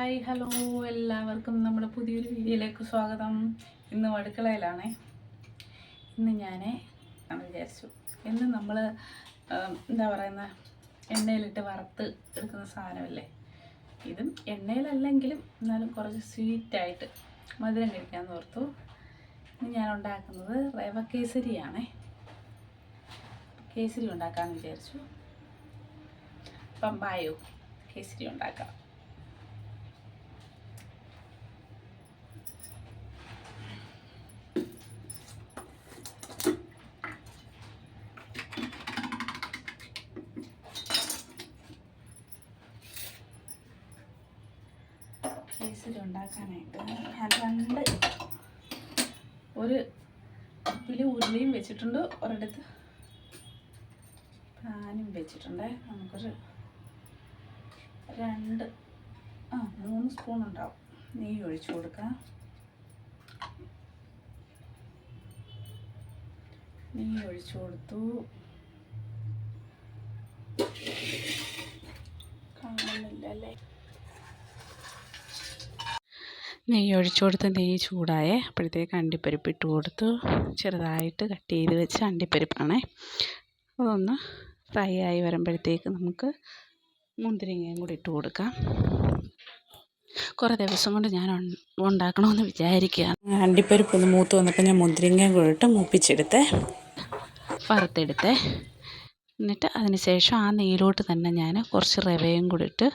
Hi hello എല്ലാവർക്കും നമ്മുടെ പുതിയൊരു വീഡിയോയിലേക്ക് സ്വാഗതം. ഇന്ന് അടുക്കളയിലാണേ ഇന്ന് ഞാൻ നമ്മൾ വിചാരിച്ചു. ഇന്ന് നമ്മൾ എന്താ പറയുന്ന എണ്ണയിലിട്ട് വറുത്ത് എടുക്കുന്ന സാധനമല്ലേ? ഇതും എണ്ണയിലല്ലെങ്കിലും എന്നാലും കുറച്ച് സ്വീറ്റായിട്ട് മധുരം കഴിക്കാമെന്ന് ഓർത്തു. ഇന്ന് ഞാൻ ഉണ്ടാക്കുന്നത് റവ കേസരിയാണേ കേസരി ഉണ്ടാക്കാമെന്ന് വിചാരിച്ചു. അപ്പം ബായോ കേസരി ഉണ്ടാക്കാം കേസരി ഉണ്ടാക്കാനായിട്ട്. ഞാൻ രണ്ട് ഒരു ഉപ്പിൽ ഉരുളിയും വെച്ചിട്ടുണ്ട്. ഒരിടത്ത് പാനും വെച്ചിട്ടുണ്ട്. നമുക്കൊരു രണ്ട് ആ മൂന്ന് സ്പൂൺ ഉണ്ടാവും. നെയ്യ് ഒഴിച്ചു കൊടുക്കാം നെയ്യ് ഒഴിച്ചു കൊടുത്തു. കാണുന്നില്ലല്ലേ നെയ്യ് ഒഴിച്ചു കൊടുത്ത് നെയ്യ് ചൂടായേ. അപ്പോഴത്തേക്ക് അണ്ടിപ്പരിപ്പ് ഇട്ട് കൊടുത്തു. ചെറുതായിട്ട് കട്ട് ചെയ്ത് വെച്ച അണ്ടിപ്പരിപ്പാണേ. അതൊന്ന് ഫ്രൈ ആയി വരുമ്പോഴത്തേക്ക് നമുക്ക് മുന്തിരിങ്ങയും കൂടി ഇട്ട് കൊടുക്കാം. കുറേ ദിവസം കൊണ്ട് ഞാൻ ഉണ്ടാക്കണമെന്ന് വിചാരിക്കുക അണ്ടിപ്പരിപ്പ് ഒന്ന് മൂത്ത് വന്നപ്പോൾ ഞാൻ മുന്തിരിങ്ങയും കൂടി ഇട്ട് മൂപ്പിച്ചെടുത്തേ. വറുത്തെടുത്തേ. എന്നിട്ട് അതിന് ശേഷം ആ നെയ്യിലോട്ട് തന്നെ ഞാൻ കുറച്ച് റവയും കൂടി ഇട്ട്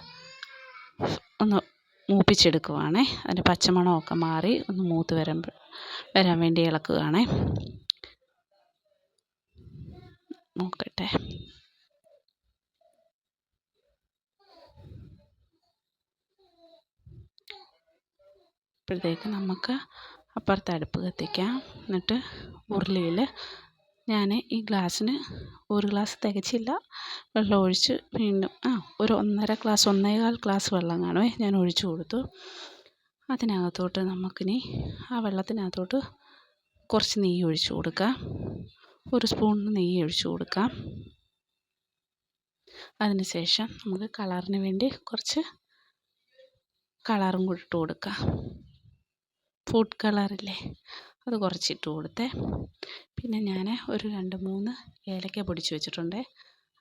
ഒന്ന് മൂപ്പിച്ചെടുക്കുവാണേ. അതിന്റെ പച്ചമണമൊക്കെ മാറി ഒന്ന് മൂത്ത് വരുമ്പോൾ വരാൻ വേണ്ടി ഇളക്കുകയാണേ. നോക്കട്ടെ. അപ്പോഴത്തേക്ക് നമുക്ക് അപ്പുറത്ത് അടുപ്പ് കത്തിക്കാം. എന്നിട്ട് ഉരുളിയിൽ ഞാൻ ഈ ഗ്ലാസ്സിന് ഒരു ഗ്ലാസ് തികച്ചില്ല. വെള്ളം ഒഴിച്ച് വീണ്ടും ആ ഒരു ഒന്നര ഗ്ലാസ് ഒന്നേകാൽ ഗ്ലാസ് വെള്ളം കാണുമേ ഞാൻ ഒഴിച്ച് കൊടുത്തു. അതിനകത്തോട്ട് നമുക്കിനി ആ വെള്ളത്തിനകത്തോട്ട് കുറച്ച് നെയ്യ് ഒഴിച്ചു കൊടുക്കാം. ഒരു സ്പൂണിന് നെയ്യ് ഒഴിച്ചു കൊടുക്കാം. അതിന് ശേഷം നമുക്ക് കളറിന് വേണ്ടി കുറച്ച് കളറും കൂടി ഇട്ട് കൊടുക്കാം. ഫുഡ് കളറില്ലേ? അത് കുറച്ചിട്ട് കൊടുത്തേ. പിന്നെ ഞാൻ ഒരു രണ്ട് മൂന്ന് ഏലക്ക പൊടിച്ച് വെച്ചിട്ടുണ്ട്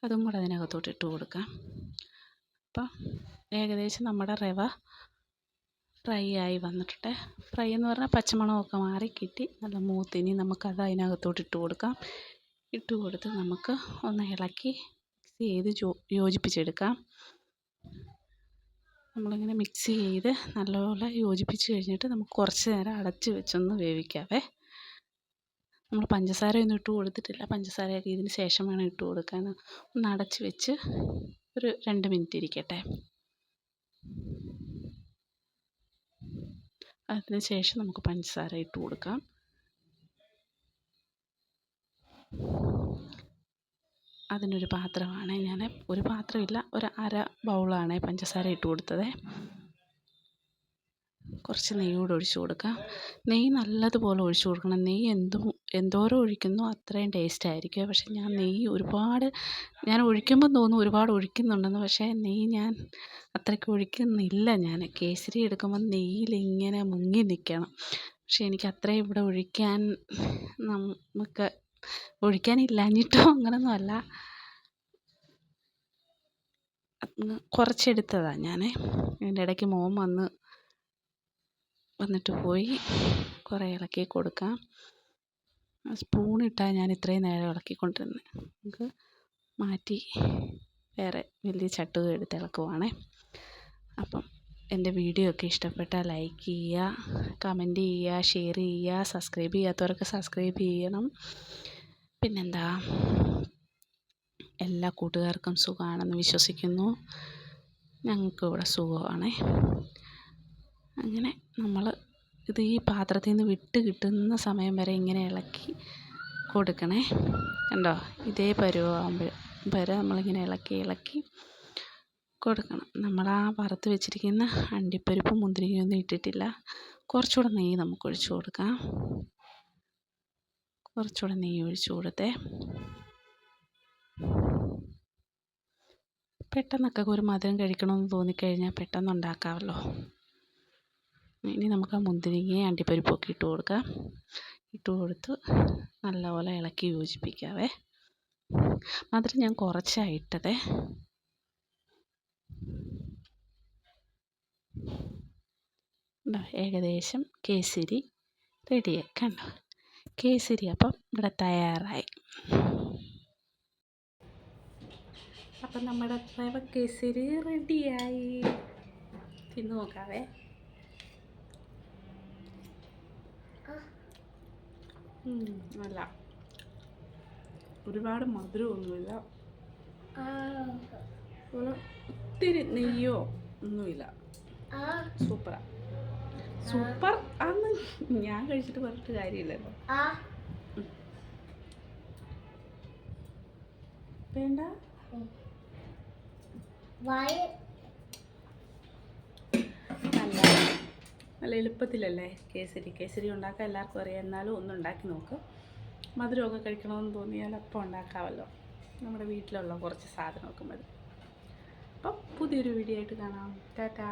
അതും കൂടെ അതിനകത്തോട്ട് ഇട്ട് കൊടുക്കാം. അപ്പം ഏകദേശം നമ്മുടെ റവ ഫ്രൈ ആയി വന്നിട്ടുണ്ട്. ഫ്രൈ എന്ന് പറഞ്ഞാൽ പച്ചമണമൊക്കെ മാറി കിട്ടി. നല്ല മൂത്തിനി നമുക്കത് അതിനകത്തോട്ട് ഇട്ട് കൊടുക്കാം. ഇട്ട് കൊടുത്ത് നമുക്ക് ഒന്ന് ഇളക്കി മിക്സ് ചെയ്ത് യോജിപ്പിച്ചെടുക്കാം. നമ്മളിങ്ങനെ മിക്സ് ചെയ്ത് നല്ലപോലെ യോജിപ്പിച്ച് കഴിഞ്ഞിട്ട് നമുക്ക് കുറച്ച് നേരം അടച്ച് വെച്ചൊന്ന് വേവിക്കാവേ. നമ്മൾ പഞ്ചസാരയൊന്നും ഇട്ട് കൊടുത്തിട്ടില്ല. പഞ്ചസാരയൊക്കെ ഇതിന് ശേഷം വേണം ഇട്ട് കൊടുക്കാൻ. ഒന്ന് അടച്ച് വെച്ച് ഒരു രണ്ട് മിനിറ്റ് ഇരിക്കട്ടെ. അതിന് ശേഷം നമുക്ക് പഞ്ചസാര ഇട്ട് കൊടുക്കാം. അതിനൊരു പാത്രമാണ്. ഞാൻ ഒരു പാത്രമില്ല ഒരു അര ബൗളാണ് പഞ്ചസാര ഇട്ട് കൊടുത്തത്. കുറച്ച് നെയ്യ് കൂടെ ഒഴിച്ച് കൊടുക്കാം നെയ്യ് നല്ലതുപോലെ ഒഴിച്ച് കൊടുക്കണം. നെയ്യ് എന്തും എന്തോരം ഒഴിക്കുന്നോ അത്രയും ടേസ്റ്റ് ആയിരിക്കും. പക്ഷേ ഞാൻ നെയ്യ് ഒരുപാട് ഞാൻ ഒഴിക്കുമ്പോൾ തോന്നും ഒരുപാട് ഒഴിക്കുന്നുണ്ടെന്ന്. പക്ഷേ നെയ്യ് ഞാൻ അത്രയ്ക്ക് ഒഴിക്കുന്നില്ല ഞാൻ. കേസരി എടുക്കുമ്പോൾ നെയ്യിൽ ഇങ്ങനെ മുങ്ങി നിൽക്കണം. പക്ഷേ എനിക്ക് അത്രയും ഇവിടെ ഒഴിക്കാൻ നമുക്ക് ഒഴിക്കാനില്ലാഞ്ഞിട്ടോ അങ്ങനൊന്നും അല്ല. കുറച്ചെടുത്തതാണ് ഞാൻ അതിന്റെ ഇടയ്ക്ക് മോൻ വന്ന് വന്നിട്ട് പോയി. കുറേ ഇളക്കി കൊടുക്കാം. സ്പൂണിട്ടാണ് ഞാൻ ഇത്രയും നേരം ഇളക്കിക്കൊണ്ടിരുന്നത് നമുക്ക് മാറ്റി വേറെ വലിയ ചട്ടുക എടുത്ത് ഇളക്കുവാണേ. അപ്പം എന്റെ വീഡിയോ ഒക്കെ ഇഷ്ടപ്പെട്ടാൽ ലൈക്ക് ചെയ്യുക കമന്റ് ചെയ്യുക ഷെയർ ചെയ്യുക സബ്സ്ക്രൈബ് ചെയ്യാത്തവരൊക്കെ സബ്സ്ക്രൈബ് ചെയ്യണം. പിന്നെന്താ? എല്ലാ കൂട്ടുകാർക്കും സുഖമാണെന്ന് വിശ്വസിക്കുന്നു. ഞങ്ങൾക്ക് ഇവിടെ സുഖമാണേ. അങ്ങനെ നമ്മൾ ഇത് ഈ പാത്രത്തിൽ നിന്ന് വിട്ട് കിട്ടുന്ന സമയം വരെ ഇങ്ങനെ ഇളക്കി കൊടുക്കണേ. കണ്ടോ? ഇതേ പരുവാകുമ്പോൾ വരെ നമ്മളിങ്ങനെ ഇളക്കി ഇളക്കി കൊടുക്കണം. നമ്മൾ ആ വറുത്ത് വെച്ചിരിക്കുന്ന അണ്ടിപ്പരിപ്പും മുന്തിരിങ്ങയൊന്നും ഇട്ടിട്ടില്ല. കുറച്ചുകൂടെ നെയ്യ് നമുക്ക് ഒഴിച്ചു കൊടുക്കാം. കുറച്ചുകൂടെ നെയ്യ് ഒഴിച്ചു കൊടുത്തേ. പെട്ടെന്നൊക്കെ ഒരു മധുരം കഴിക്കണമെന്ന് തോന്നിക്കഴിഞ്ഞാൽ പെട്ടെന്ന് ഉണ്ടാക്കാമല്ലോ. ഇനി നമുക്ക് ആ മുന്തിരിങ്ങയും അണ്ടിപ്പരിപ്പൊക്കെ ഇട്ട് കൊടുക്കാം. ഇട്ട് കൊടുത്ത് നല്ലപോലെ ഇളക്കി യോജിപ്പിക്കാവേ. മധുരം ഞാൻ കുറച്ചാണ് ഇട്ടതേ. ഏകദേശം കേസരി റെഡിയായി. കണ്ടോ? കേസരി അപ്പം ഇവിടെ തയ്യാറായി അപ്പം നമ്മുടെ റവ കേസരി റെഡിയായി തിന്ന് നോക്കാവേ അല്ല ഒരുപാട് മധുരമൊന്നുമില്ല. ഒന്നുമില്ല ഒത്തിരി നെയ്യോ ഒന്നുമില്ല. സൂപ്പറാ. സൂപ്പർ. ആന്ന് ഞാൻ കഴിച്ചിട്ട് പറഞ്ഞിട്ട് കാര്യമില്ലല്ലോ. വേണ്ട. നല്ല നല്ല എളുപ്പത്തിലല്ലേ? കേസരി. കേസരി ഉണ്ടാക്കാൻ എല്ലാവർക്കും അറിയാം. എന്നാലും ഒന്ന് ഉണ്ടാക്കി നോക്ക്. മധുരമൊക്കെ കഴിക്കണമെന്ന് തോന്നിയാൽ അപ്പം ഉണ്ടാക്കാമല്ലോ. നമ്മുടെ വീട്ടിലുള്ള കുറച്ച് സാധനമൊക്കെ മതി. അപ്പം പുതിയൊരു വീഡിയോ ആയിട്ട് കാണാം. ടാറ്റാ.